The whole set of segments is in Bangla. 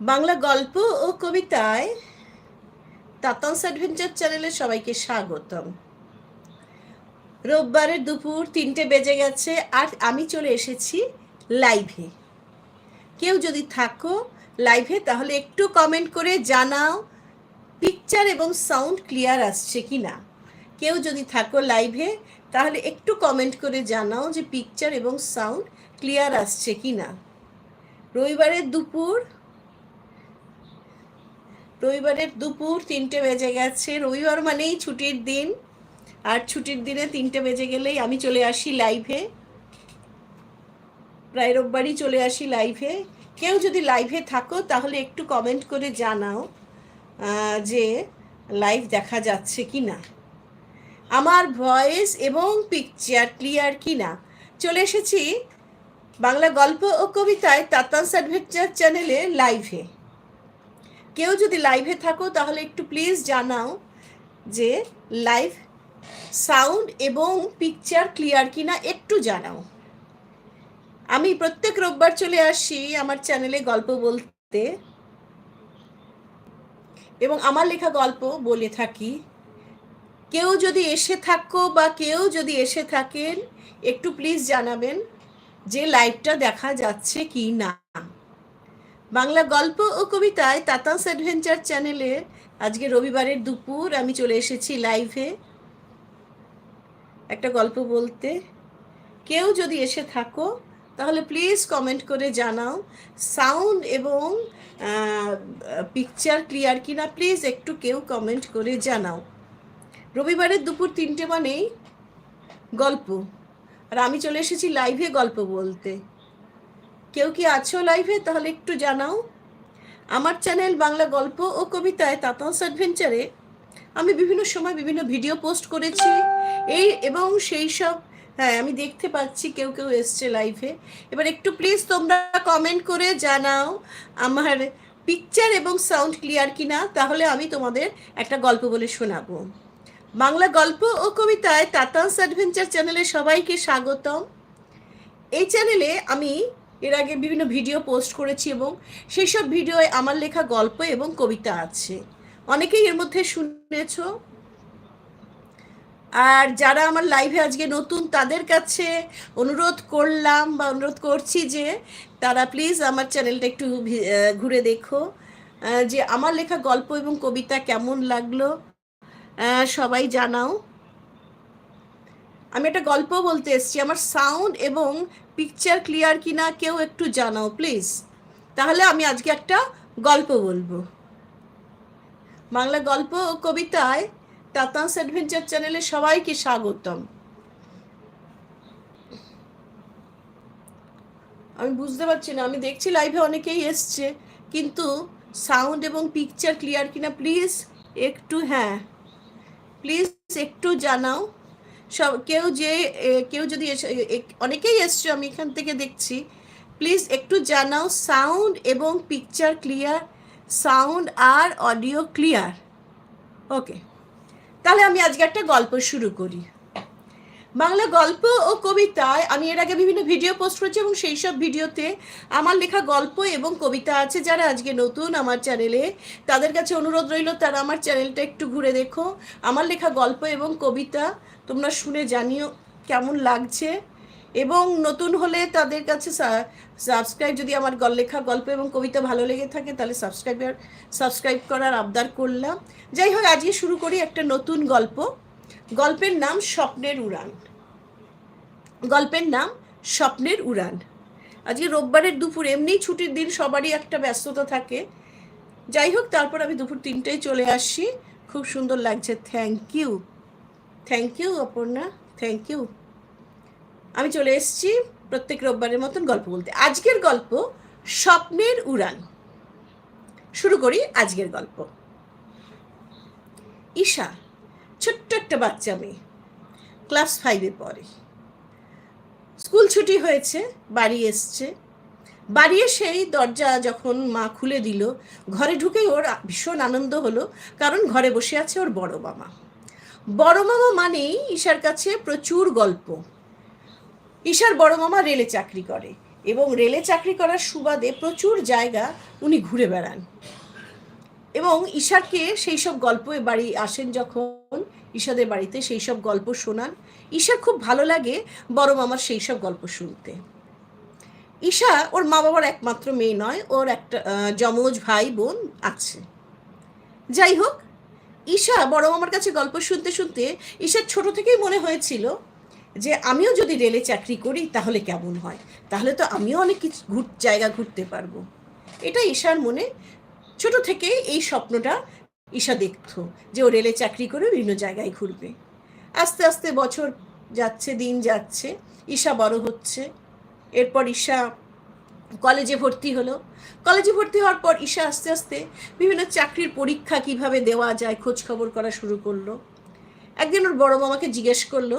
বাংলা গল্প ও কবিতায় তাতাংস অ্যাডভেঞ্চার চ্যানেলে সবাইকে স্বাগতম। রোববারের দুপুর তিনটে বেজে গেছে আর আমি চলে এসেছি লাইভে। কেউ যদি থাকো লাইভে তাহলে একটু কমেন্ট করে জানাও পিকচার এবং সাউন্ড ক্লিয়ার আসছে কি না কেউ যদি থাকো লাইভে তাহলে একটু কমেন্ট করে জানাও যে পিকচার এবং সাউন্ড ক্লিয়ার আসছে কি না রবিবারের দুপুর রবিবারের দুপুর তিনটে বেজে গেছে। রবিবার মানেই ছুটির দিন। আর ছুটির দিনে তিনটে বেজে গেলেই আমি চলে আসি লাইভে প্রায় রোববারই চলে আসি লাইভে কেউ যদি লাইভে থাকো, তাহলে একটু কমেন্ট করে জানাও যে লাইভ দেখা যাচ্ছে কি না আমার ভয়েস এবং পিকচার ক্লিয়ার কি না চলে এসেছি বাংলা গল্প ও কবিতায় তাতাংস অ্যাডভেঞ্চার চ্যানেলে লাইভে কেউ যদি লাইভে থাকো, তাহলে একটু প্লিজ জানাও যে লাইভ সাউন্ড এবং পিকচার ক্লিয়ার কিনা একটু জানাও। আমি প্রত্যেক রোববার চলে আসি আমার চ্যানেলে গল্প বলতে। এবং আমার লেখা গল্প বলে থাকি। কেউ যদি এসে থাকো বা কেউ যদি এসে থাকেন, একটু প্লিজ জানাবেন যে লাইভটা দেখা যাচ্ছে কি না বাংলা গল্প ও কবিতায় তাতাস অ্যাডভেঞ্চার চ্যানেলে আজকে রবিবারের দুপুর, আমি চলে এসেছি লাইভে। একটা গল্প বলতে। কেউ যদি এসে থাকো, তাহলে প্লিজ কমেন্ট করে জানাও। সাউন্ড এবং পিকচার ক্লিয়ার কিনা প্লিজ একটু কেউ কমেন্ট করে জানাও। রবিবারের দুপুর তিনটে মানেই গল্প। আর আমি চলে এসেছি লাইভে গল্প বলতে। কেউ কি আছো লাইভে? তাহলে একটু জানাও। আমার চ্যানেল বাংলা গল্প ও কবিতায় তাতাস অ্যাডভেঞ্চারে আমি বিভিন্ন সময় বিভিন্ন ভিডিও পোস্ট করেছি। এই এবং সেই সব হ্যাঁ আমি দেখতে পাচ্ছি কেউ কেউ এসছে লাইভে। এবার একটু প্লিজ তোমরা কমেন্ট করে জানাও আমার পিকচার এবং সাউন্ড ক্লিয়ার কিনা, তাহলে আমি তোমাদের একটা গল্প বলে শোনাবো। বাংলা গল্প ও কবিতায় তাতাস অ্যাডভেঞ্চার চ্যানেলে সবাইকে স্বাগতম। এই চ্যানেলে আমি এর আগে বিভিন্ন ভিডিও পোস্ট করেছি এবং সেই সব ভিডিওয় আমার লেখা গল্প এবং কবিতা আছে। অনেকেই এর মধ্যে শুনেছ। আর যারা আমার লাইভে আজকে নতুন, তাদের কাছে অনুরোধ করলাম বা অনুরোধ করছি যে তারা প্লিজ আমার চ্যানেলটা একটু ঘুরে দেখো। যে আমার লেখা গল্প এবং কবিতা কেমন লাগল সবাই জানাও। আমি একটা গল্প বলতে এসেছি। আমার সাউন্ড এবং পিকচার ক্লিয়ার কিনা কেউ একটু জানাও প্লিজ তাহলে আমি আজকে একটা গল্প বলব। বাংলা গল্প ও কবিতায় তাতাংস অ্যাডভেঞ্চার চ্যানেলে সবাইকে স্বাগতম। আমি বুঝতে পারছি না, আমি দেখছি লাইভে অনেকেই এসছে, কিন্তু সাউন্ড এবং পিকচার ক্লিয়ার কিনা প্লিজ একটু হ্যাঁ প্লিজ একটু জানাও। সব, কেউ যে কেউ যদি অনেকেই এসছে, আমি এখান থেকে দেখছি। প্লিজ একটু জানাও সাউন্ড এবং পিকচার ক্লিয়ার সাউন্ড আর অডিও ক্লিয়ার ওকে তাহলে আমি আজকে একটা গল্প শুরু করি। বাংলা গল্প ও কবিতায় আমি এর আগে বিভিন্ন ভিডিও পোস্ট করেছি এবং সেই সব ভিডিওতে আমার লেখা গল্প এবং কবিতা আছে। যারা আজকে নতুন আমার চ্যানেলে তাদের কাছে অনুরোধ রইল, তারা আমার চ্যানেলটা একটু ঘুরে দেখো। আমার লেখা গল্প এবং কবিতা তোমরা শুনে জানিও কেমন লাগছে। এবং নতুন হলে তাদের কাছে সাবস্ক্রাইব যদি আমার গল- লেখা, গল্প এবং কবিতা ভালো লেগে থাকে, তাহলে সাবস্ক্রাইবার সাবস্ক্রাইব করার আবদার করলাম। যাই হোক আজকে শুরু করি একটা নতুন গল্প। গল্পের নাম স্বপ্নের উড়ান। গল্পের নাম স্বপ্নের উড়ান। আজকে রোববারের দুপুর, এমনিই ছুটির দিন, সবারই একটা ব্যস্ততা থাকে। যাই হোক, তারপর আমি দুপুর তিনটেই চলে আসি। খুব সুন্দর লাগছে। Thank you thank you Aparna thank you আমি চলে এসেছি প্রত্যেক রোববারের মতন গল্প বলতে। আজকের গল্প স্বপ্নের উড়ান। শুরু করি আজকের গল্প। ঈশা, ছোট্ট একটা বাচ্চা মেয়ে। ক্লাস ফাইভে পড়ে। স্কুল ছুটি হয়েছে, বাড়ি এসছে। বাড়ি এসেই দরজা যখন মা খুলে দিল, ঘরে ঢুকেই ওর ভীষণ আনন্দ হলো, কারণ ঘরে বসে আছে ওর বড় মামা। বড় মামা মানেই ঈশার কাছে প্রচুর গল্প। ঈশার বড় মামা রেলে চাকরি করে এবং রেলে চাকরি করার সুবাদে প্রচুর জায়গা উনি ঘুরে বেড়ান। এবং ঈশাকে সেই সব গল্প বাড়ি আসেন যখন, ঈশাদের বাড়িতে সেই সব গল্প শোনান। ঈশার খুব ভালো লাগে বড় মামার সেই সব গল্প শুনতে। ঈশা ওর মা বাবার একমাত্র মেয়ে নয়, ওর একটা যমজ ভাই বোন আছে। যাই হোক ঈশা বড় মামার কাছে গল্প শুনতে শুনতে ঈশার ছোট থেকেই মনে হয়েছিল যে আমিও যদি রেলে চাকরি করি তাহলে কেমন হয়? তাহলে তো আমিও অনেক কিছু ঘুর, জায়গা ঘুরতে পারব। এটা ঈশার মনে ছোট থেকে এই স্বপ্নটা ঈশা দেখত যে ও রেলে চাকরি করে বিভিন্ন জায়গায় ঘুরবে। আস্তে আস্তে বছর যাচ্ছে, দিন যাচ্ছে, ঈশা বড় হচ্ছে। এরপর ঈশা কলেজে ভর্তি হলো। কলেজে ভর্তি হওয়ার পর ঈশা আস্তে আস্তে বিভিন্ন চাকরির পরীক্ষা কীভাবে দেওয়া যায় খোঁজ খবর করা শুরু করল। একদিন ওর বড় মামাকে জিজ্ঞেস করল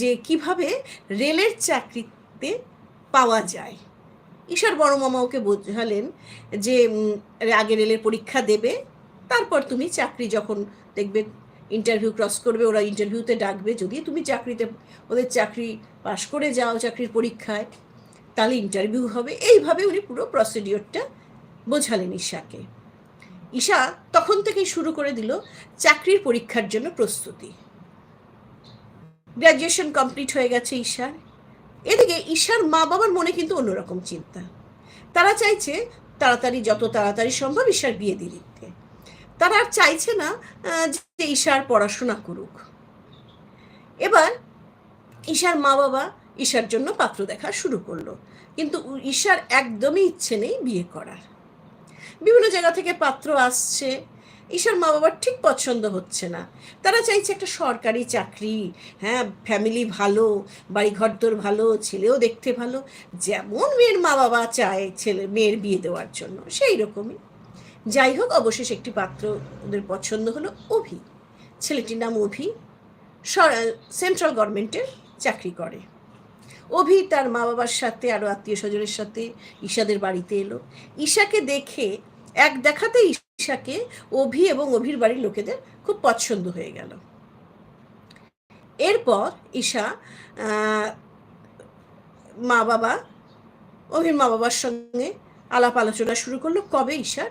যে, কীভাবে রেলের চাকরিতে পাওয়া যায়? ঈশার বড় মামা ওকে বোঝালেন যে আগে রেলের পরীক্ষা দেবে, তারপর তুমি চাকরি যখন দেখবে, ইন্টারভিউ ক্রস করবে, ওরা ইন্টারভিউতে ডাকবে, যদি তুমি চাকরিতে, ওদের চাকরি পাশ করে যাও, চাকরির পরীক্ষায়। তাহলে ইন্টারভিউ হবে। এইভাবে উনি পুরো প্রসিডিওরটা বোঝালেন ঈশাকে। ঈশা তখন থেকেই শুরু করে দিল চাকরির পরীক্ষার জন্য প্রস্তুতি। গ্র্যাজুয়েশন কমপ্লিট হয়ে গেছে ঈশার। এদিকে ঈশার মা বাবার মনে কিন্তু অন্যরকম চিন্তা। তারা চাইছে তাড়াতাড়ি যত তাড়াতাড়ি সম্ভব ঈশার বিয়ে দিয়ে দিতে। তারা আর চাইছে না যে ঈশার পড়াশোনা করুক। এবার ঈশার মা বাবা ঈশার জন্য পাত্র দেখা শুরু করল। কিন্তু ঈশার একদমই ইচ্ছে নেই বিয়ে করার। বিভিন্ন জায়গা থেকে পাত্র আসছে। ঈশার মা বাবার ঠিক পছন্দ হচ্ছে না। তারা চাইছে একটা সরকারি চাকরি। হ্যাঁ ফ্যামিলি ভালো বাড়ি ঘরদোর ভালো, ছেলেও দেখতে ভালো। যেমন মেয়ের মা বাবা চায় ছেলে, মেয়ের বিয়ে দেওয়ার জন্য, সেই রকমই। যাই হোক, অবশেষে একটি পাত্র ওদের পছন্দ হলো অভি। ছেলেটির নাম অভি। সেন্ট্রাল গভর্নমেন্টের চাকরি করে। অভি তার মা বাবার সাথে আরও আত্মীয় স্বজনের সাথে ঈশাদের বাড়িতে এলো। ঈশাকে দেখে, এক দেখাতে ঈশাকে অভি এবং অভির বাড়ির লোকেদের খুব পছন্দ হয়ে গেল। এরপর ঈশা মা বাবা অভির মা বাবার সঙ্গে আলাপ আলোচনা শুরু করল, কবে ঈশার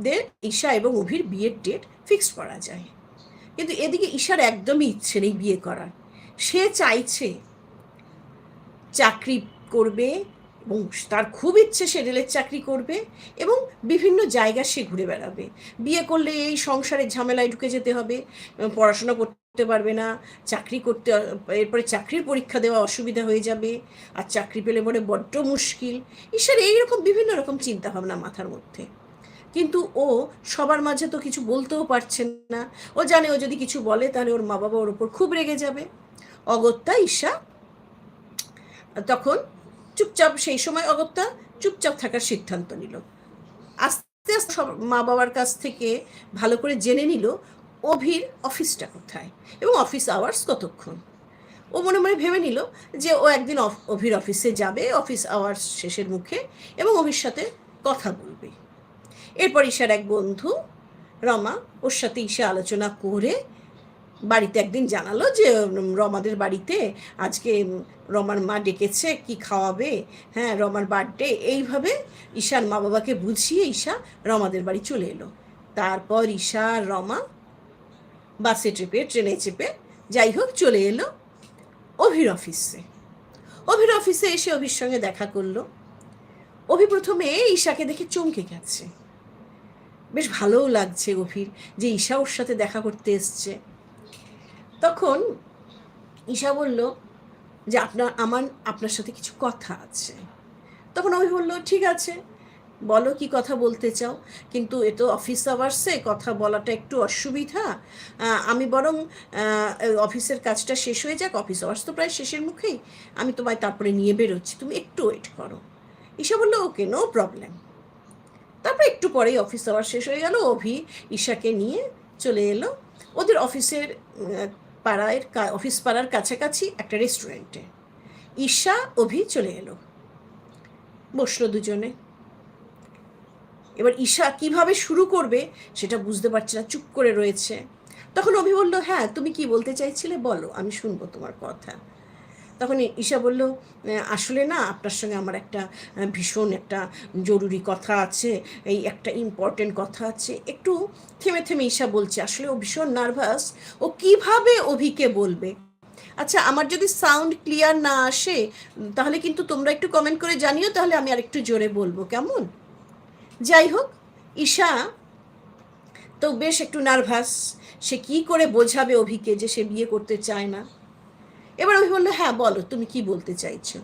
দের ঈশা এবং অভির বিয়ের ডেট ফিক্স করা যায়। কিন্তু এদিকে ঈশার একদমই ইচ্ছে নেই বিয়ে করার। সে চাইছে চাকরি করবে এবং তার খুব ইচ্ছে সে রেলের চাকরি করবে এবং বিভিন্ন জায়গা সে ঘুরে বেড়াবে। বিয়ে করলে এই সংসারের ঝামেলায় ঢুকে যেতে হবে পড়াশোনা করতে পারবে না, চাকরি করতে, এরপরে চাকরির পরীক্ষা দেওয়া অসুবিধা হয়ে যাবে আর চাকরি পেলে পরে বড্ড মুশকিল। ঈশ্বর এইরকম বিভিন্ন রকম চিন্তাভাবনা মাথার মধ্যে। কিন্তু ও সবার মাঝে তো কিছু বলতেও পারছে না। ও জানে ও যদি কিছু বলে তাহলে ওর মা বাবা ওর ওপর খুব রেগে যাবে। অগত্যা ঈশা তখন চুপচাপ সেই সময় অগত্যা চুপচাপ থাকার সিদ্ধান্ত নিল। আস্তে আস্তে সব মা বাবার কাছ থেকে ভালো করে জেনে নিল অভির অফিসটা কোথায় এবং অফিস আওয়ার্স কতক্ষণ। ও মনে মনে ভেবে নিল যে ও একদিন অভির অফিসে যাবে, অফিস আওয়ার্স শেষের মুখে এবং অভির সাথে কথা বলবে। এরপর ঈশার এক বন্ধু রমা ওর সাথে ঈশা আলোচনা করে বাড়িতে একদিন জানালো যে রমাদের বাড়িতে আজকে রমার মা ডেকেছে, কি খাওয়াবে? হ্যাঁ রমার বার্থডে। এইভাবে ঈশার মা বাবাকে বুঝিয়ে ঈশা রমাদের বাড়ি চলে এলো। তারপর ঈশা, রমা বাসে চেপে ট্রেনে চেপে যাই হোক চলে এলো অভির অফিসে। অভির অফিসে এসে অভির সঙ্গে দেখা করল। অভি প্রথমে ঈশাকে দেখে চমকে গেছে। বেশ ভালোও লাগছে অভির যে ঈশা ওর সাথে দেখা করতে এসছে। তখন ঈশা বলল যে আপনার, আমার, আপনার সাথে কিছু কথা আছে। তখন আমি বলল, ঠিক আছে, বলো কি কথা বলতে চাও। কিন্তু এ তো অফিস আওয়ার্সে কথা বলাটা একটু অসুবিধা। আমি বরং অফিসের কাজটা শেষ হয়ে যাক অফিস আওয়ার্স তো প্রায় শেষের মুখেই। আমি তোমায় তারপরে নিয়ে বেরোচ্ছি, তুমি একটু ওয়েট করো। ঈশা বলল ওকে নো প্রবলেম তারপরে একটু পরেই অফিস আওয়ার শেষ হয়ে গেল, অভি ঈশাকে নিয়ে চলে এলো। ওদের অফিসের পাড়ায় অফিস পাড়ার কাছাকাছি একটা রেস্টুরেন্টে ঈশা, অভি চলে এলো। বসল দুজনে। এবার ঈশা কীভাবে শুরু করবে সেটা বুঝতে পারছে না, চুপ করে রয়েছে। তখন অভি বলল হ্যাঁ তুমি কি বলতে চাইছিলে বলো, আমি শুনব তোমার কথা। তখন ঈশা বলল আসলে না, আপনার সঙ্গে আমার একটা ভীষণ একটা জরুরি কথা আছে, এই একটা ইম্পর্টেন্ট কথা আছে। একটু থেমে থেমে ঈশা বলছে, আসলে ও ভীষণ নার্ভাস ও কীভাবে অভিকে বলবে? আচ্ছা আমার যদি সাউন্ড ক্লিয়ার না আসে তাহলে কিন্তু তোমরা একটু কমেন্ট করে জানিও, তাহলে আমি আর একটু জোরে বলব, কেমন? যাই হোক, ঈশা, তো বেশ একটু নার্ভাস সে কি করে বোঝাবে অভিকে যে সে বিয়ে করতে চায় না? এবার অভি বলল হ্যাঁ বলো, তুমি কি বলতে চাইছো?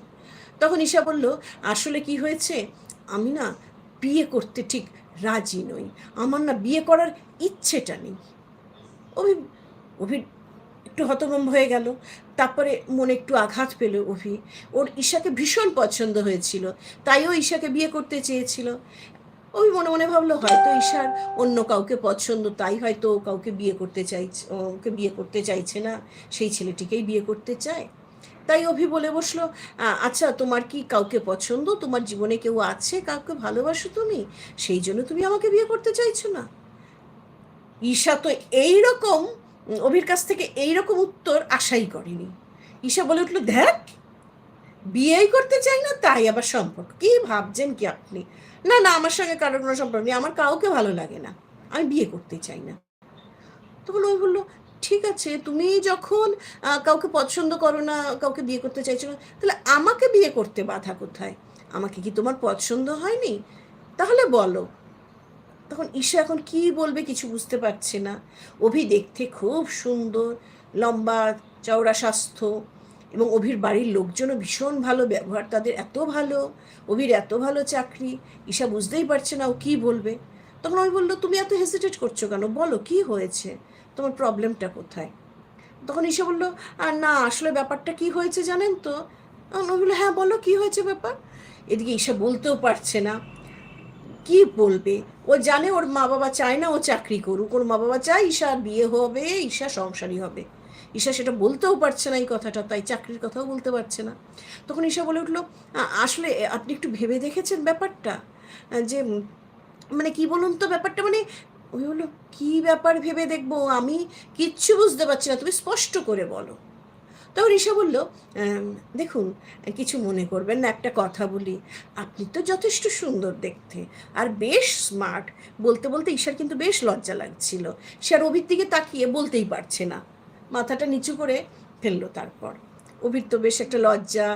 তখন ঈশা বলল, আসলে কি হয়েছে? আমি না বিয়ে করতে ঠিক রাজি নই। আমার না বিয়ে করার ইচ্ছেটা নেই। অভি অভি একটু হতভম্ব হয়ে গেল। তারপরে মনে একটু আঘাত পেল অভি। ওর ঈশাকে ভীষণ পছন্দ হয়েছিল, তাইও ঈশাকে বিয়ে করতে চেয়েছিল। ওই মনে মনে ভাবলো, হয়তো ঈশার অন্য কাউকে পছন্দ, তাই হয়তো কাউকে বিয়ে করতে চাইছে, ওকে বিয়ে করতে চাইছে না, সেই ছেলেটিকেই বিয়ে করতে চায়। তাই অভি বলে বসল আচ্ছা তোমার কি কাউকে পছন্দ? তোমার জীবনে কেউ আছে? কাউকে ভালোবাসো তুমি? সেই জন্য তুমি আমাকে বিয়ে করতে চাইছো না? ঈশা তো এইরকম, অভির কাছ থেকে এইরকম উত্তর আশাই করেনি। ঈশা বলে উঠল, দেখ, বিয়েই করতে চাই না, তাই আবার সম্পর্ক। কি ভাবছেন কি আপনি? না না, আমার সঙ্গে কারোর কোনো সম্পর্ক নেই, আমার কাউকে ভালো লাগে না। আমি বিয়ে করতে চাই না। তখন ওই বলল, ঠিক আছে, তুমি যখন কাউকে পছন্দ করো না, কাউকে বিয়ে করতে চাইছো না, তাহলে আমাকে বিয়ে করতে বাধা কোথায়? আমাকে কি তোমার পছন্দ হয়নি? তাহলে বলো। তখন ঈশা এখন কি বলবে কিছু বুঝতে পারছে না। অভি দেখতে খুব সুন্দর, লম্বা, চওড়া স্বাস্থ্য। এবং অভির বাড়ির লোকজনও ভীষণ ভালো, ব্যবহার তাদের এত ভালো, অভির এত ভালো চাকরি। ঈশা বুঝতেই পারছে না ও কী বলবে। তখন আমি বলল, তুমি এত হেসিটেট করছ কেন? বলো, কি হয়েছে? তোমার প্রবলেমটা কোথায়? তখন ঈশা বলল, আর না, আসলে ব্যাপারটা কি হয়েছে জানেন তো? আমি বলল হ্যাঁ বলো, কি হয়েছে ব্যাপার? এদিকে ঈশা বলতেও পারছে না। কি বলবে? ও জানে ওর মা বাবা চায় না ও চাকরি করুক। ওর মা বাবা চায় ঈশার বিয়ে হবে ঈশা সংসারী হবে। ঈশা সেটা বলতেও পারছে না এই কথাটা, তাই চাকরির কথাও বলতে পারছে না। তখন ঈশা বলে উঠল আসলে আপনি একটু ভেবে দেখেছেন ব্যাপারটা? যে মানে কি বলুন তো ব্যাপারটা মানে ওই হলো, কী ব্যাপার ভেবে দেখব? আমি কিচ্ছু বুঝতে পারছি না, তুমি স্পষ্ট করে বলো। তখন ঈশা বলল দেখুন, কিছু মনে করবেন না, একটা কথা বলি। আপনি তো যথেষ্ট সুন্দর দেখতে, আর বেশ স্মার্ট। বলতে বলতে ঈশার কিন্তু বেশ লজ্জা লাগছিল। সে আর অভির দিকে তাকিয়ে বলতেই পারছে না। মাথাটা নিচু করে ফেলল তারপর। অভির তো বেশ একটা লজ্জা,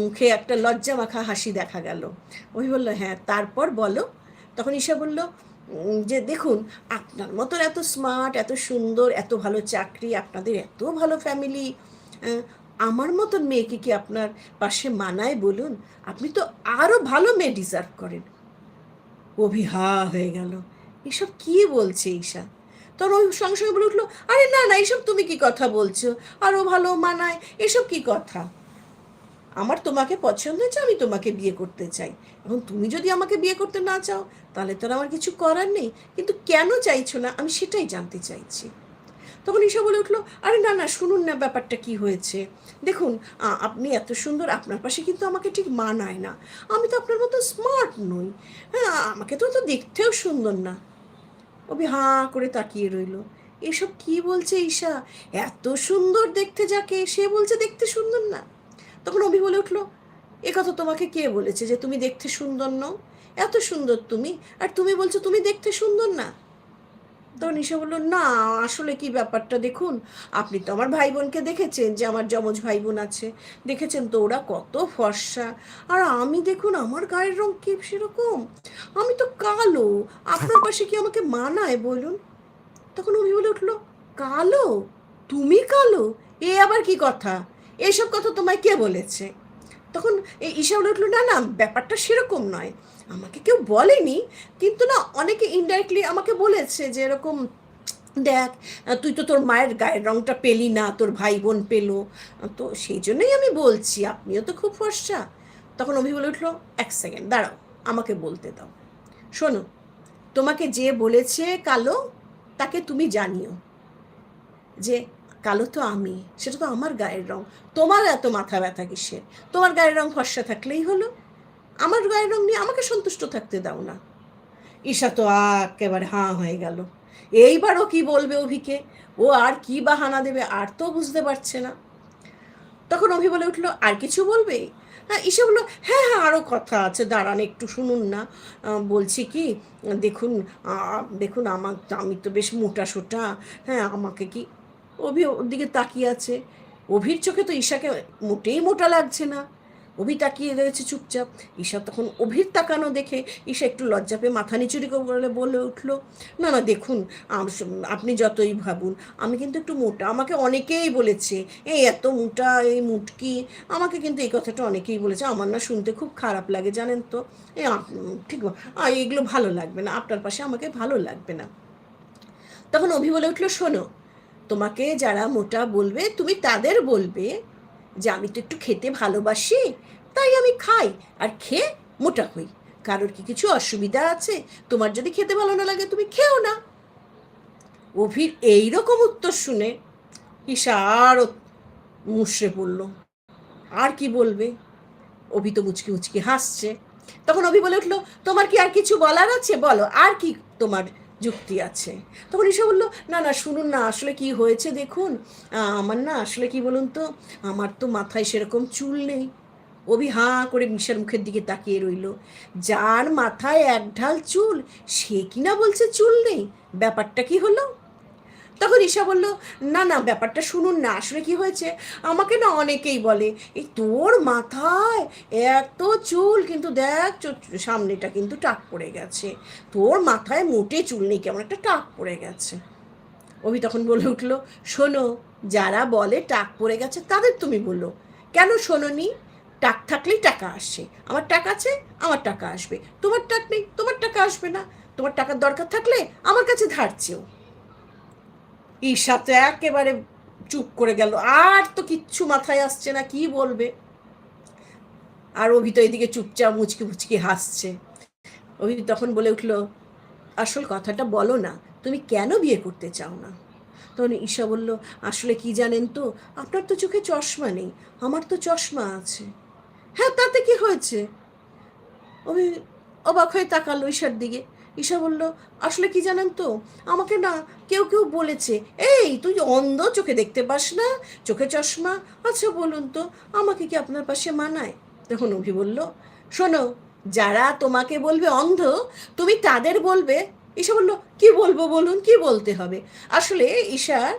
মুখে একটা লজ্জা মাখা হাসি দেখা গেল। ওই বলল হ্যাঁ তারপর বলো। তখন ঈশা বলল যে দেখুন, আপনার মতো এত স্মার্ট এত সুন্দর, এত ভালো চাকরি, আপনাদের এত ভালো ফ্যামিলি আমার মতন মেয়েকে কি আপনার পাশে মানায় বলুন? আপনি তো আরও ভালো মেয়ে ডিজার্ভ করেন। অভিহা হয়ে গেল। এসব কি বলছে ঈশা? তখন ওই সঙ্গে বলে উঠল, আরে না না, এসব তুমি কি কথা বলছো? আরও ভালো মানায়, এসব কি কথা? আমার তোমাকে পছন্দ হয়েছে, আমি তোমাকে বিয়ে করতে চাই। এখন তুমি যদি আমাকে বিয়ে করতে না চাও, তাহলে তো আমার কিছু করার নেই। কিন্তু কেন চাইছো না, আমি সেটাই জানতে চাইছি। তখন ঈশা বলে উঠল, আরে না না, শুনুন না ব্যাপারটা কি হয়েছে। দেখুন আপনি এত সুন্দর, আপনার পাশে কিন্তু আমাকে ঠিক মানায় না। আমি তো আপনার মতো স্মার্ট নই। হ্যাঁ আমাকে তো তো দেখতেও সুন্দর না। অবি হাঁ করে তাকিয়ে রইল। এসব কি বলছে ঈশা? এত সুন্দর দেখতে যাকে, সে বলছে দেখতে সুন্দর না। তখন অভি বলে উঠল, এ কথা তোমাকে কে বলেছে যে তুমি দেখতে সুন্দর নও? এত সুন্দর তুমি, আর তুমি বলছো তুমি দেখতে সুন্দর না? তখন ঈশা বলল, না, আসলে কি ব্যাপারটা দেখুন? আপনি তো আমার ভাই বোনকে দেখেছেন যে আমার যমজ ভাই বোন আছে। দেখেছেন তো ওরা কত ফর্সা। আর আমি দেখুন, আমার গায়ের রং কি সেরকম? আমি তো কালো। আপনার পাশে কি আমাকে মানায় বলুন? তখন উনি বলে উঠল, কালো? তুমি কালো? এ আবার কি কথা? এসব কথা তোমায় কে বলেছে? তখন এই ঈশা বলে উঠল, না না, ব্যাপারটা সেরকম নয়। আমাকে কেউ বলেনি, কিন্তু না, অনেকে ইনডাইরেক্টলি আমাকে বলেছে যে এরকম, দেখ, তুই তো তোর মায়ের গায়ের রঙটা পেলি না, তোর ভাই বোন পেল। তো সেই জন্যই আমি বলছি, আপনিও তো খুব ফর্সা। তখন অভি বলে উঠল, এক সেকেন্ড দাঁড়াও, আমাকে বলতে দাও। শোনো, তোমাকে যে বলেছে কালো, তাকে তুমি জানিও যে কালো তো আমি, সেটা তো আমার গায়ের রং। তোমার এত মাথা ব্যথা কিসের? তোমার গায়ের রং ফর্সা থাকলেই হলো। আমার গায়ের রং নিয়ে আমাকে সন্তুষ্ট থাকতে দাও না। ঈশা তো একেবারে হাঁ হয়ে গেল। এইবারও কি বলবে অভিকে? ও আর কি বাহানা দেবে আর তো বুঝতে পারছে না। তখন অভি বলে উঠল, আর কিছু বলবে? হ্যাঁ ঈশা বলল হ্যাঁ হ্যাঁ আরও কথা আছে, দাঁড়ান একটু শুনুন না। বলছি কি, দেখুন দেখুন, আমার, আমি তো বেশ মোটা সোটা। হ্যাঁ আমাকে কি অভি ওর দিকে তাকিয়ে আছে। অভির চোখে তো ঈশাকে মোটেই মোটা লাগছে না। অভি তাকিয়ে রয়েছে চুপচাপ। ঈশা তখন অভির তাকানো দেখে ঈশা একটু লজ্জা পেয়ে মাথা নিচুরি করে বলে উঠল, না না, দেখুন আপনি যতই ভাবুন, আমি কিন্তু একটু মোটা, আমাকে অনেকেই বলেছে, এই এত মোটা, এই মুটকি, আমাকে কিন্তু এই কথাটা অনেকেই বলেছে, আমার না শুনতে খুব খারাপ লাগে, জানেন তো। এই ঠিক এগুলো ভালো লাগবে না, আপনার পাশে আমাকে ভালো লাগবে না। তখন অভি বলে উঠল, শোনো তোমাকে যারা মোটা বলবে, তুমি তাদের বলবে যে, আমি তো একটু খেতে ভালোবাসি, তাই আমি খাই আর খেয়ে মোটা হই। কারোর কি কিছু অসুবিধা আছে? তোমার যদি খেতে ভালো না লাগে, তুমি খেও না। অভির এইরকম উত্তর শুনে ঈশা আরও মুশড়ে পড়ল। আর কি বলবে? অভি তো মুচকি মুচকি হাসছে। তখন অভি বলে উঠল, তোমার কি আর কিছু বলার আছে? বলো, আর কি তোমার যুক্তি আছে। তখন ঈশা বলল, না না, শুনুন না, আসলে কি হয়েছে দেখুন। আমার না, আসলে কি বলুন তো, আমার তো মাথায় সেরকম চুল নেই। অভি হাঁ করে মিশার মুখের দিকে তাকিয়ে রইল। যার মাথায় এক ঢাল চুল, সে কিনা বলছে চুল নেই? ব্যাপারটা কি হলো? তখন ঈশা বলল, না না, ব্যাপারটা শুনুন না, আসলে কি হয়েছে? আমাকে না অনেকেই বলে, এই তোর মাথায় এত চুল, কিন্তু দেখ সামনেটা কিন্তু টাক পড়ে গেছে। তোর মাথায় মোটে চুল নেই, কেমন একটা টাক পড়ে গেছে। অভি তখন বলে উঠল, শোনো, যারা বলে টাক পড়ে গেছে, তাদের তুমি বলল কেন শোনোনি? টাক থাকলেই টাকা আসে। আমার টাকা আছে, আমার টাকা আসবে। তোমার টাক নেই, তোমার টাকা আসবে না। তোমার টাকার দরকার থাকলে আমার কাছে ধার চেও। ঈশা তো একেবারে চুপ করে গেল। আর তো কিচ্ছু মাথায় আসছে না, কি বলবে? আর অভি তো এদিকে চুপচাপ মুচকি মুচকি হাসছে। অভি তখন বলে উঠল, আসল কথাটা বলো না, তুমি কেন বিয়ে করতে চাও না? তখন ঈশা বলল, আসলে কি জানেন তো, আপনার তো চোখে চশমা নেই, আমার তো চশমা আছে। হ্যাঁ তাতে কি হয়েছে? অভি অবাক হয়ে তাকালো ঈশার দিকে। ঈশা বলল, আসলে কি জানেন তো? আমাকে না কেউ কেউ বলেছে, এই, তুই অন্ধ, চোখে দেখতে পাস না, চোখে চশমা। আচ্ছা বলুন তো, আমাকে কি আপনার পাশে মানায়? তখন অভি বলল, শোনো, যারা তোমাকে বলবে অন্ধ, তুমি তাদের বলবে? ঈশা বলল, কি বলব বলুন, কি বলতে হবে? আসলে ঈশার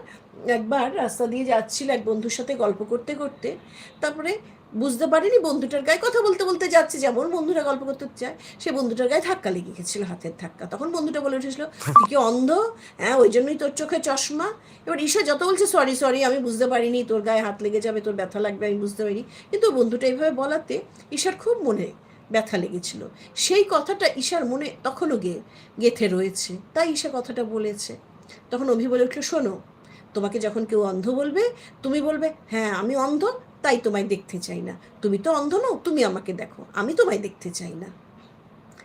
একবার রাস্তা দিয়ে যাচ্ছিল এক বন্ধুর সাথে গল্প করতে করতে, তারপরে বুঝতে পারিনি, বন্ধুটার গায়ে কথা বলতে বলতে যাচ্ছে, যেমন বন্ধুরা গল্প করতে চায়, সে বন্ধুটার গায়ে ধাক্কা লেগে গেছিল, হাতের ধাক্কা। তখন বন্ধুটা বলে উঠেছিল, তুই কি অন্ধ? হ্যাঁ ওই জন্যই তোর চোখে চশমা? এবার ঈশা যত বলছে সরি সরি আমি বুঝতে পারিনি, তোর গায়ে হাত লেগে যাবে, তোর ব্যথা লাগবে, আমি বুঝতে পারিনি। কিন্তু বন্ধুটা এইভাবে বলাতে ঈশার খুব মনে ব্যথা লেগেছিল। সেই কথাটা ঈশার মনে তখনও গে, গেথে রয়েছে। তাই ঈশা কথাটা বলেছে। তখন অভি বলে উঠল, শোনো, তোমাকে যখন কেউ অন্ধ বলবে, তুমি বলবে হ্যাঁ আমি অন্ধ তাই তোমায় দেখতে চাই না। তুমি তো অন্ধ নও, তুমি আমাকে দেখো। আমি তোমায় দেখতে চাই না।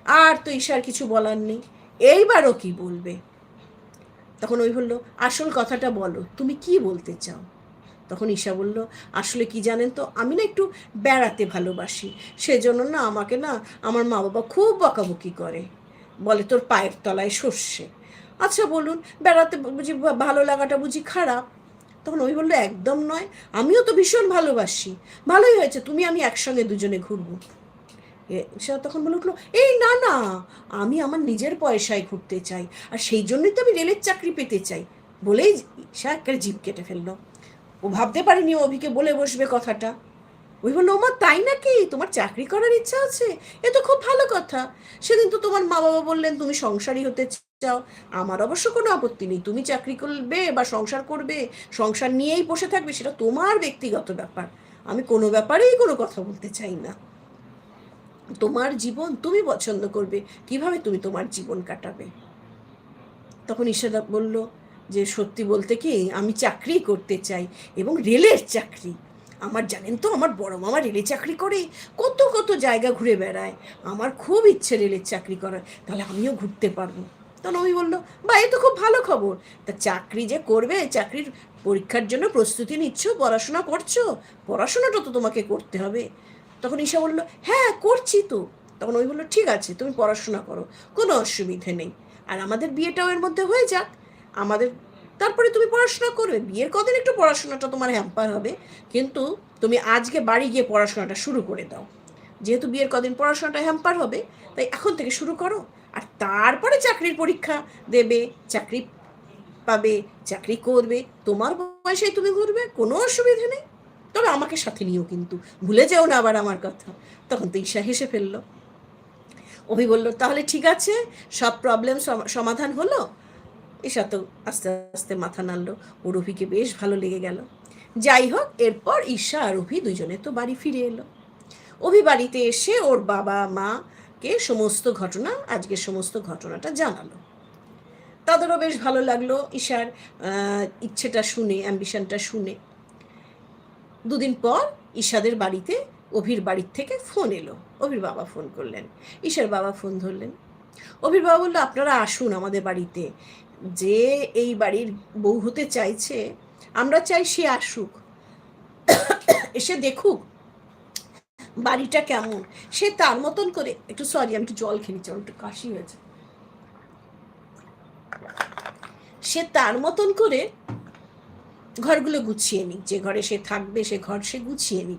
আর তো ঈশার কিছু বলার নেই। এইবারও কি বলবে? তখন ওই বলল, আসল কথাটা বলো, তুমি কি বলতে চাও? তখন ঈশা বলল, আসলে কি জানেন তো, আমি না একটু বেড়াতে ভালোবাসি। সেজন্য না আমাকে না আমার মা বাবা খুব বকাবকি করে। বলে তোর পায়ের তলায় সর্ষে। আচ্ছা বলুন, বেড়াতে বুঝি ভালো লাগাটা বুঝি খারাপ? তখন ওই বলল একদম নয়। আমিও তো ভীষণ ভালোবাসি। ভালোই হয়েছে, তুমি আমি একসঙ্গে দুজনে ঘুরবো। সে তখন বলে উঠল, এই না না, আমি আমার নিজের পয়সায় ঘুরতে চাই, আর সেই জন্যই তো আমি রেলের চাকরি পেতে চাই। বলেই সে একটা জিপ কেটে ফেলল। ও ভাবতে পারিনি অভিকে বলে বসবে কথাটা। ওই বলল আমার তাই নাকি? তোমার চাকরি করার ইচ্ছা আছে? এ তো খুব ভালো কথা। সেদিন তো তোমার মা বাবা বললেন তুমি সংসারী হতে চাও আমার অবশ্য কোনো আপত্তি নেই। তুমি চাকরি করবে বা সংসার করবে, সংসার নিয়েই বসে থাকবে, সেটা তোমার ব্যক্তিগত ব্যাপার। আমি কোনো ব্যাপারেই কোনো কথা বলতে চাই না। তোমার জীবন তুমি পছন্দ করবে। কীভাবে তুমি তোমার জীবন কাটাবে? তখন ঈশাদা বলল যে, সত্যি বলতে কি, আমি চাকরি করতে চাই এবং রেলের চাকরি। আমার জানেন তো, আমার বড় মামা রেলে চাকরি করে, কত কত জায়গা ঘুরে বেড়ায়। আমার খুব ইচ্ছে রেলের চাকরি করার। তাহলে আমিও ঘুরতে পারব। তখন আমি বলল বা এ তো খুব ভালো খবর। তা চাকরি যে করবে, চাকরির পরীক্ষার জন্য প্রস্তুতি নিচ্ছ, পড়াশোনা করছ? পড়াশোনাটা তো তোমাকে করতে হবে। তখন ঈশা বলল হ্যাঁ করছি তো। তখন ওই বলল, ঠিক আছে, তুমি পড়াশোনা করো, কোনো অসুবিধে নেই। আর আমাদের বিয়েটাও এর মধ্যে হয়ে যাক। আমাদের, তারপরে তুমি পড়াশোনা করবে। বিয়ের কদিন একটু পড়াশোনাটা তোমার হ্যাম্পার হবে। কিন্তু তুমি আজকে বাড়ি গিয়ে পড়াশোনাটা শুরু করে দাও। যেহেতু বিয়ের কদিন পড়াশোনাটা হ্যাম্পার হবে, তাই এখন থেকে শুরু করো। আর তারপরে চাকরির পরীক্ষা দেবে, চাকরি পাবে, চাকরি করবে, তোমার বয়সে তুমি ঘুরবে, কোনো অসুবিধা নেই। তবে আমাকে সাথে নিও কিন্তু, ভুলে যেও না আবার আমার কথা। তখন তো ঈশা হেসে ফেলল। অভি বলল, তাহলে ঠিক আছে, সব প্রবলেম সমাধান হলো? ঈশা তো আস্তে আস্তে মাথা নাড়লো। ওর অভিকে বেশ ভালো লেগে গেল। যাই হোক, এরপর ঈশা আর অভি দুজনে তো বাড়ি ফিরে এলো। অভি বাড়িতে এসে ওর বাবা মাকে সমস্ত ঘটনা আজকের সমস্ত ঘটনাটা জানালো। তাদেরও বেশ ভালো লাগল ঈশার ইচ্ছেটা শুনে অ্যাম্বিশনটা শুনে। দুদিন পর ঈশাদের বাড়িতে অভির বাড়ির থেকে ফোন এলো। অভির বাবা ফোন করলেন। ঈশার বাবা ফোন ধরলেন। অভির বাবা বলল, আপনারা আসুন আমাদের বাড়িতে। যে এই বাড়ির বউ হতে চাইছে, আমরা চাই সে আসুক। এসে দেখুক বাড়িটা কেমন? সে তার মতন করে একটু সরি আমি একটু জল খেয়ে নিচ্ছি একটু কাশি হয়েছে। সে তার মতন করে ঘরগুলো গুছিয়ে নিক, যে ঘরে সে থাকবে, সে ঘর সে গুছিয়ে নিক।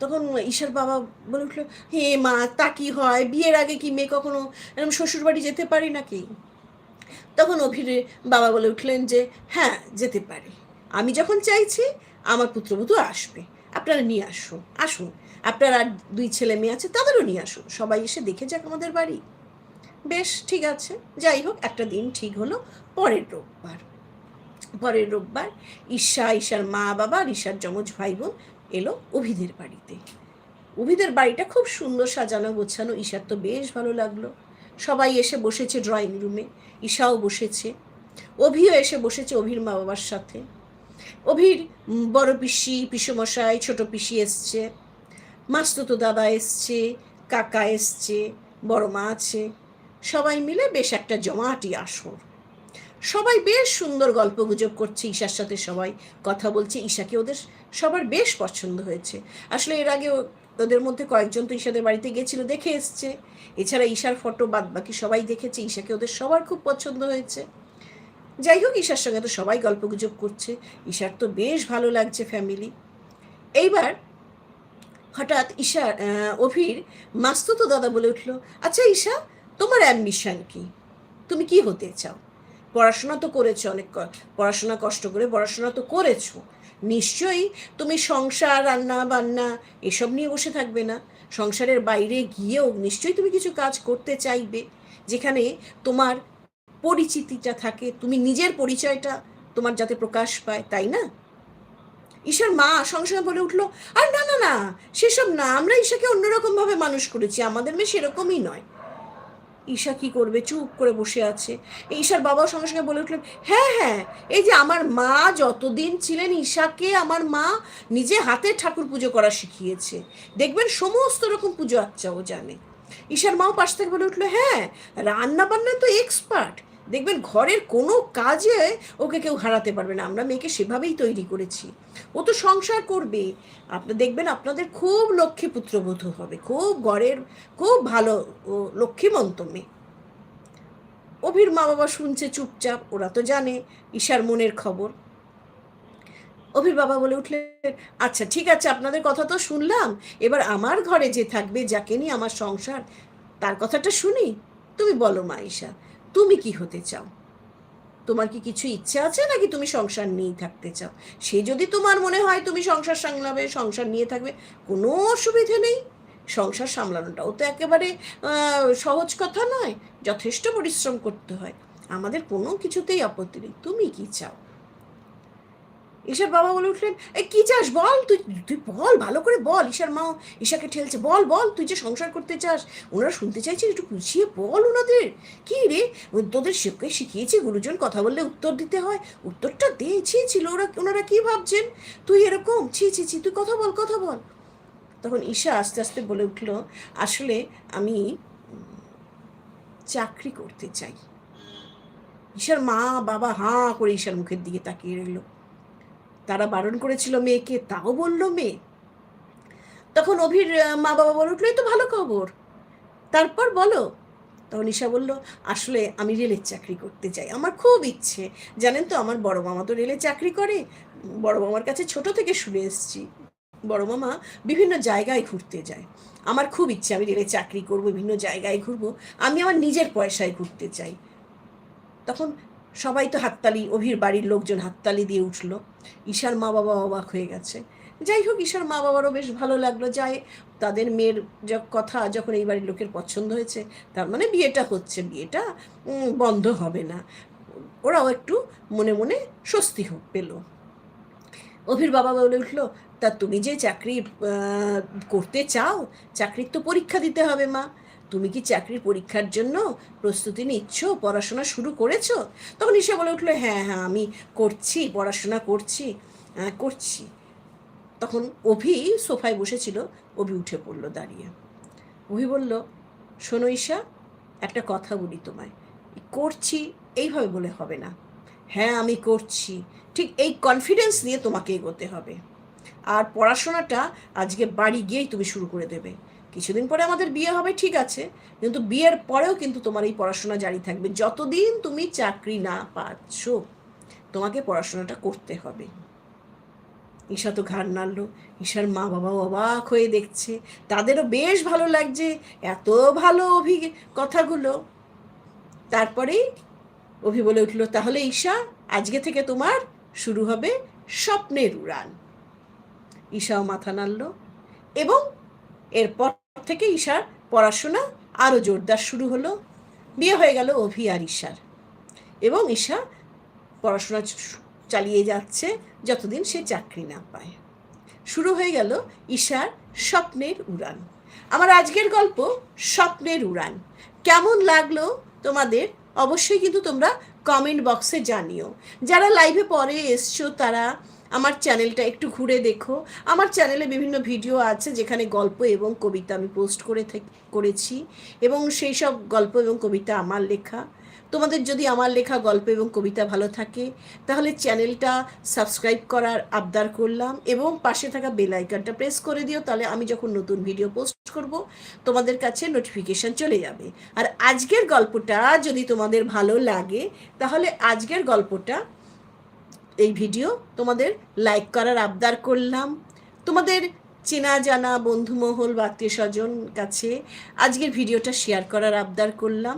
তখন ঈশার বাবা বলে উঠল, হে মা, তা কি হয়? বিয়ের আগে কি মেয়ে কখনো এরকম শ্বশুর বাড়ি যেতে পারি নাকি? তখন অভির বাবা বলে উঠলেন যে হ্যাঁ যেতে পারে। আমি যখন চাইছি, আমার পুত্রবধূ আসবে। আপনারা নিয়ে আসুন আসুন। আপনার আর দুই ছেলে মেয়ে আছে, তাদেরও নিয়ে আসুন। সবাই এসে দেখে যাক আমাদের বাড়ি। বেশ, ঠিক আছে। যাই হোক, একটা দিন ঠিক হলো। পরের রোববার। পরের রোববার ঈশা, ঈশার মা বাবা আর ঈশার যমজ ভাই বোন এলো অভিদের বাড়িতে। অভিদের বাড়িটা খুব সুন্দর সাজানো, গোছানো। ঈশার তো বেশ ভালো লাগল। সবাই এসে বসেছে ড্রয়িং রুমে ঈশাও বসেছে। অভিও এসে বসেছে অভির মা বাবার সাথে। অভির বড় পিসি, পিসমশাই, ছোট পিসি এসছে। মাস্তুতো দাদা এসছে, কাকা এসছে, বড় মা আছে। সবাই মিলে বেশ একটা জমাটি আসর। সবাই বেশ সুন্দর গল্প গুজব করছে ঈশার সাথে সবাই। কথা বলছে ঈশাকে, ওদের সবার বেশ পছন্দ হয়েছে। আসলে এর আগে ওদের মধ্যে কয়েকজন তো ঈশাদের বাড়িতে গেছিল, দেখে এসছে। এছাড়া ঈশার ফটো বাদ বাকি সবাই দেখেছে, ঈশাকে ওদের সবার খুব পছন্দ হয়েছে। যাই হোক, ঈশার সঙ্গে তো সবাই গল্প গুজব করছে। ঈশার তো বেশ ভালো লাগছে ফ্যামিলি এইবার হঠাৎ ঈশা অভির মাস্তুতো দাদা বলে উঠল আচ্ছা ঈশা, তোমার অ্যাম্বিশন কি? তুমি কি হতে চাও? পড়াশোনা তো করেছ অনেক পড়াশোনা কষ্ট করে, পড়াশোনা তো করেছ। নিশ্চয়ই তুমি সংসার, রান্না বান্না এসব নিয়ে বসে থাকবে না। সংসারের বাইরে গিয়েও নিশ্চয়ই তুমি কিছু কাজ করতে চাইবে, যেখানে তোমার পরিচিতিটা থাকে, তুমি নিজের পরিচয়টা তোমার যাতে প্রকাশ পায়, তাই না? ঈশার মা সঙ্গে সঙ্গে বলে উঠল, আর না না না, সেসব না, আমরা ঈশাকে অন্যরকমভাবে মানুষ করেছি, আমাদের মেয়ে সেরকমই নয়। ঈশা কি করবে? চুপ করে বসে আছে। ঈশার বাবার সঙ্গে সঙ্গে বলে উঠলেন হ্যাঁ হ্যাঁ এই যে আমার মা যতদিন ছিলেন ঈশাকে আমার মা নিজে হাতে ঠাকুর পুজো করা শিখিয়েছে। দেখবেন সমস্ত রকম পুজো আচ্ছা ও জানে। ঈশার মাও পাশ থেকে বলে উঠল হ্যাঁ রান্না বান্না তো এক্সপার্ট দেখবেন ঘরের কোনো কাজে ওকে কেউ হারাতে পারবে না। আমরা মেয়েকে সেভাবেই তৈরি করেছি। ও তো সংসার করবে। আপনার দেখবেন আপনাদের খুব লক্ষ্মী পুত্রবধূ হবে। খুব ঘরের খুব ভালো ও লক্ষ্মীমন্ত মেয়ে। অভির মা বাবা শুনছে চুপচাপ, ওরা তো জানে, ঈশার মনের খবর। অভির বাবা বলে উঠলেন আচ্ছা ঠিক আছে, আপনাদের কথা তো শুনলাম। এবার আমার ঘরে যে থাকবে, যাকে নিয়ে আমার সংসার, তার কথাটা শুনি। তুমি বলো মা ঈশা। তুমি কি হতে চাও? তোমার কি কিছু ইচ্ছে আছে নাকি তুমি সংসার নিয়েই থাকতে চাও? সে যদি তোমার মনে হয় তুমি সংসার সামলাবে, সংসার নিয়ে থাকবে, কোনো অসুবিধে নেই। সংসার সামলানোটাও তো একেবারে সহজ কথা নয়, যথেষ্ট পরিশ্রম করতে হয়। আমাদের কোনো কিছুতেই আপত্তি নেই। তুমি কি চাও? ঈশার বাবা বলে উঠলেন এই কি চাস বল? তুই তুই বল, ভালো করে বল, ঈশার মা ঈশাকে ঠেলছে। বল বল, তুই যে সংসার করতে চাস, ওনারা শুনতে চাইছে, একটু বুঝিয়ে বল ওনাদের। কি রে? তোদের শিক্ষক শিখিয়েছি, গুরুজন কথা বললে উত্তর দিতে হয়। উত্তরটা দে ছি ছিল ওরা, ওনারা কি ভাবছেন? তুই এরকম? ছি ছি ছি, তুই কথা বল কথা বল। তখন ঈশা আস্তে আস্তে বলে উঠল, আসলে আমি চাকরি করতে চাই। ঈশার মা, বাবা হাঁ করে ঈশার মুখের দিকে তাকিয়ে রইল। তারা বারণ করেছিল মেয়েকে, তাও বলল মেয়ে। তখন অভির মা বাবা বলে উঠল তো ভালো খবর। তারপর বলো, তখন ঈশা বলল, আসলে আমি রেলের চাকরি করতে চাই। আমার খুব ইচ্ছে। জানেন তো, আমার বড় মামা তো রেলে চাকরি করে। বড় মামার কাছে ছোট থেকে শুনে এসেছি। বড় মামা বিভিন্ন জায়গায় ঘুরতে যায়। আমার খুব ইচ্ছে, আমি রেলে চাকরি করব, বিভিন্ন জায়গায় ঘুরবো। আমি আমার নিজের পয়সায় ঘুরতে চাই। তখন সবাই তো হাততালি, অভির বাড়ির লোকজন হাততালি দিয়ে উঠল। ঈশার মা বাবা অবাক হয়ে গেছে। যাই হোক, ঈশার মা বাবারও বেশ ভালো লাগল। যাই, তাদের মেয়ের যা কথা যখন এই বাড়ির লোকের পছন্দ হয়েছে, তার মানে বিয়েটা হচ্ছে। বিয়েটা বন্ধ হবে না। ওরাও একটু মনে মনে স্বস্তি হোক পেল। অভির বাবা বলে উঠল, তা তুমি যে চাকরি করতে চাও, চাকরির তো পরীক্ষা দিতে হবে মা। তুমি কি চাকরির পরীক্ষার জন্য প্রস্তুতি নিচ্ছ? পড়াশোনা শুরু করেছ? তখন ঈশা বলে উঠল হ্যাঁ হ্যাঁ আমি করছি পড়াশোনা করছি আহ, করছি। তখন অভি সোফায় বসেছিল অভি উঠে পড়ল দাঁড়িয়ে। অভি বলল শোনো ঈশা একটা কথা বলি তোমায়। করছি এইভাবে বলে হবে না। হ্যাঁ আমি করছি। ঠিক এই কনফিডেন্স নিয়ে তোমাকে এগোতে হবে। আর পড়াশোনাটা আজকে বাড়ি গিয়েই তুমি শুরু করে দেবে। কিছুদিন পরে আমাদের বিয়ে হবে, ঠিক আছে। কিন্তু বিয়ের পরেও কিন্তু তোমার এই পড়াশোনা জারি থাকবে। যতদিন তুমি চাকরি না পাচ্ছ, তোমাকে পড়াশোনাটা করতে হবে। ঈশা তো ঘাড় নাড়ল। ঈশার মা বাবাও অবাক হয়ে দেখছে। তাদেরও বেশ ভালো লাগছে এত ভালো অভি, কথাগুলো। তারপরেই অভি বলে উঠল, তাহলে ঈশা, আজকে থেকে তোমার শুরু হবে স্বপ্নের উড়ান। ঈশাও মাথা নাড়ল এবং এরপর থেকে ঈশার পড়াশোনা আরও জোরদার শুরু হলো। বিয়ে হয়ে গেল অভি আর ঈশার। এবং ঈশা পড়াশোনা চালিয়ে যাচ্ছে যতদিন সে চাকরি না পায়। শুরু হয়ে গেল ঈশার স্বপ্নের উড়ান। আমার আজকের গল্প স্বপ্নের উড়ান। কেমন লাগল তোমাদের অবশ্যই কিন্তু তোমরা কমেন্ট বক্সে জানিও। যারা লাইভে পরে এসছো তারা আমার চ্যানেলটা একটু ঘুরে দেখো। আমার চ্যানেলে বিভিন্ন ভিডিও আছে যেখানে গল্প এবং কবিতা আমি পোস্ট করে করেছি এবং সেই সব গল্প এবং কবিতা আমার লেখা। তোমাদের যদি আমার লেখা, গল্প এবং কবিতা ভালো থাকে, তাহলে চ্যানেলটা সাবস্ক্রাইব করার আবদার করলাম এবং পাশে থাকা বেল আইকনটা প্রেস করে দিও, তাহলে আমি যখন নতুন ভিডিও পোস্ট করব, তোমাদের কাছে নোটিফিকেশন চলে যাবে। আর আজকের গল্পটা যদি তোমাদের ভালো লাগে, তাহলে আজকের গল্পটা এই ভিডিও তোমাদের লাইক করার আবদার করলাম। তোমাদের চেনা জানা বন্ধুমহল বা আত্মীয় স্বজন কাছে আজকের ভিডিওটা শেয়ার করার আবদার করলাম।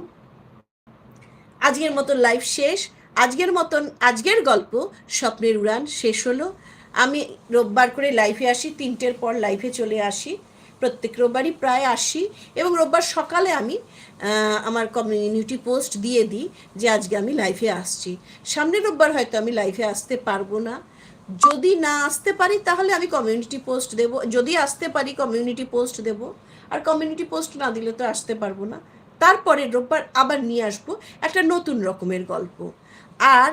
আজকের মতন লাইভ শেষ। আজকের মতন, আজকের গল্প স্বপ্নের উড়ান শেষ হলো। আমি রোববার করে লাইভে আসি, তিনটের পর লাইভে চলে আসি। প্রত্যেক রোববারই প্রায় আসি এবং রোববার সকালে আমি আমার কমিউনিটি পোস্ট দিয়ে দিই যে আজকে আমি লাইভে আসছি। সামনের রোববার হয়তো আমি লাইভে আসতে পারব না। যদি না আসতে পারি তাহলে আমি কমিউনিটি পোস্ট দেব। যদি আসতে পারি কমিউনিটি পোস্ট দেব। আর কমিউনিটি পোস্ট না দিলে তো আসতে পারব না। তারপরে রোববার আবার নিয়ে আসব একটা নতুন রকমের গল্প। আর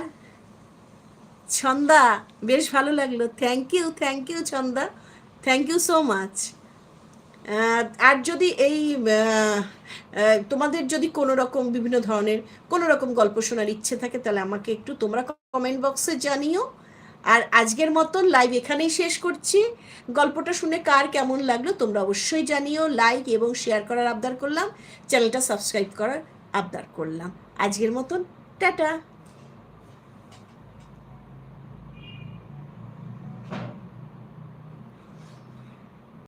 ছন্দা, বেশ ভালো লাগল। Thank you thank you Chhanda. Thank you so much আর যদি এই তোমাদের যদি কোনো রকম বিভিন্ন ধরনের কোনো রকম গল্প শোনার ইচ্ছে থাকে, তাহলে আমাকে একটু তোমরা কমেন্ট বক্সে জানিও। আর আজকের মতন লাইভ এখানেই শেষ করছি। গল্পটা শুনে কার কেমন লাগল তোমরা অবশ্যই জানিও লাইক এবং শেয়ার করার আবদার করলাম। চ্যানেলটা সাবস্ক্রাইব করার আবদার করলাম। আজকের মতন, টাটা!